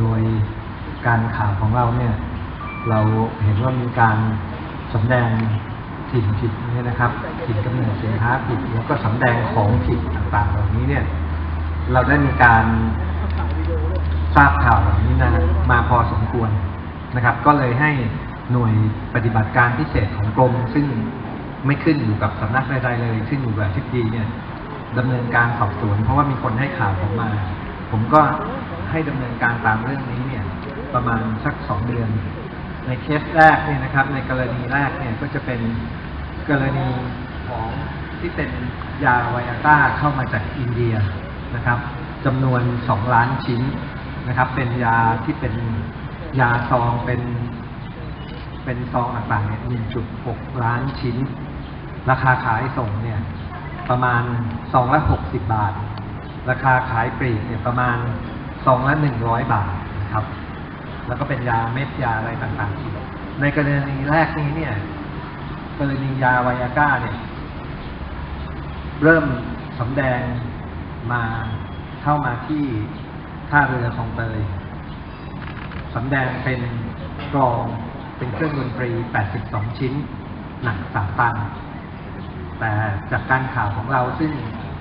โดยการข่าวของเราเนี่ยเราเห็นว่ามีการสำแดงถิ่นผิดเนี่ยนะครับถิ่นกำเนิดสินค้าผิดแล้วก็สำแดงของผิดต่างๆเหล่านี้เนี่ยเราได้มีการทราบข่าวเหล่านี้นะมาพอสมควรนะครับ ก็เลยให้หน่วยปฏิบัติการพิเศษของกรม ซึ่งไม่ขึ้นอยู่กับสำนักใดๆเลย ขึ้นอยู่กับทิบดีเนี่ยดำเนินการสอบสวน เพราะว่ามีคนให้ข่าวผมมา ผมก็ ให้ดำเนินการตามเรื่องนี้เนี่ยประมาณสักสองเดือน ในเคสแรกเนี่ยนะครับ ในกรณีแรกเนี่ยก็จะเป็นกรณีของที่เป็นยาไวอาก้าเข้ามาจากอินเดียนะครับจำนวน 2 ล้านชิ้นนะครับ เป็นยาที่เป็นยาซองเป็นเป็นซองต่างๆเนี่ย1.6 ล้านชิ้น ราคาขายส่งเนี่ยประมาณซองละ60 บาท ราคาขายปลีกเนี่ยประมาณ ซองละ100บาทนะครับ แล้วก็เป็นยาเม็ดยาอะไรต่างๆอีกในกรณีแรกนี้เนี่ย กรณียาไวอาก้าเนี่ย เริ่มสำแดงมาเข้ามาที่ท่าเรือของเตยสำแดงเป็นกลองเป็นเครื่องดนตรี 82 ชิ้น หนัก3ตัน แต่จากการข่าวของเราซึ่ง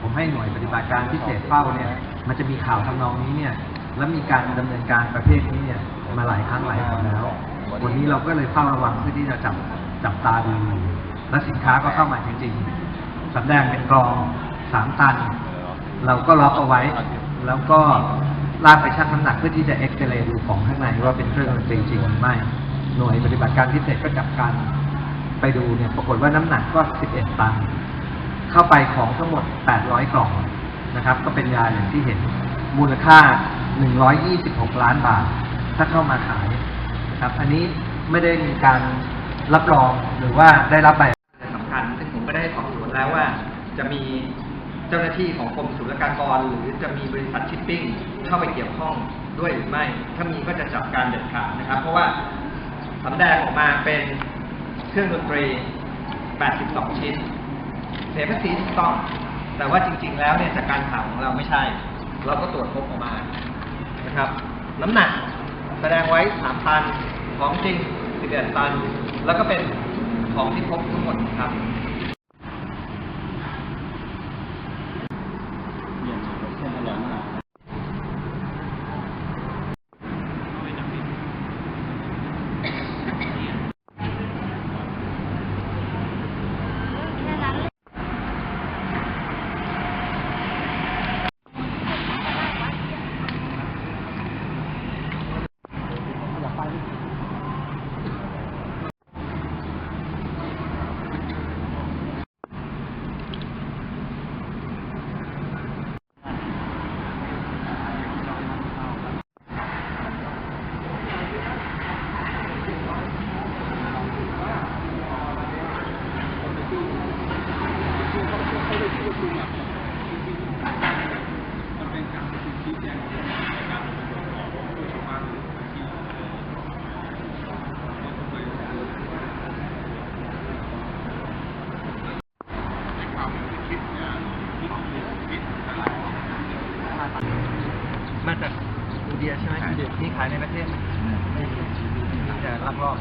ผมให้หน่วยปฏิบัติการพิเศษเฝ้าเนี่ย มันจะมีข่าวทำนองนี้เนี่ย แล้วมีการดำเนินการประเภทนี้เนี่ยมาหลายครั้งหลายคนแล้ว วันนี้เราก็เลยเฝ้าระวังเพื่อที่จะจับจับตาดูและสินค้าก็เข้ามาจริงๆสำแดงเป็นกรองสามตัน เราก็ล็อกเอาไว้ แล้วก็ลากไปชั่งน้ำหนักเพื่อที่จะเอ็กซเรย์ดูของข้างในว่าเป็นเครื่องดนตรีจริงหรือไม่ หน่วยปฏิบัติการพิเศษก็จับการไปดูเนี่ยปรากฏว่าน้ำหนักก็ 11 ตัน เข้าไปของทั้งหมด 800 กล่อง นะครับ ก็เป็นยาอย่างที่เห็นมูลค่า 126 ล้านบาท ถ้าเข้ามาขายนะครับ อันนี้ไม่ได้มีการรับรองหรือว่าได้รับใบสำคัญ ซึ่งผมก็ได้สอบสวนแล้วว่า จะมีเจ้าหน้าที่ของกรมศุลกากร หรือจะมีบริษัทชิปปิ้งเข้าไปเกี่ยวข้องด้วยหรือไม่ ถ้ามีก็จะจับการเด็ดขาดนะครับ เพราะว่าสำแดงออกมาเป็นเครื่องดนตรี 82 ชิ้น เสียภาษีถูกต้อง แต่ว่าจริง ๆ แล้วเนี่ยจากการข่าวของเราไม่ใช่ เราก็ตรวจพบออกมานะครับ น้ำหนักแสดงไว้ 3 ตัน ของจริง11ตัน แล้วก็เป็นของที่พบทั้งหมดครับ มาจากอินเดียใช่ไหมนี่ขายในประเทศไหมนี่แต่ลักลอบ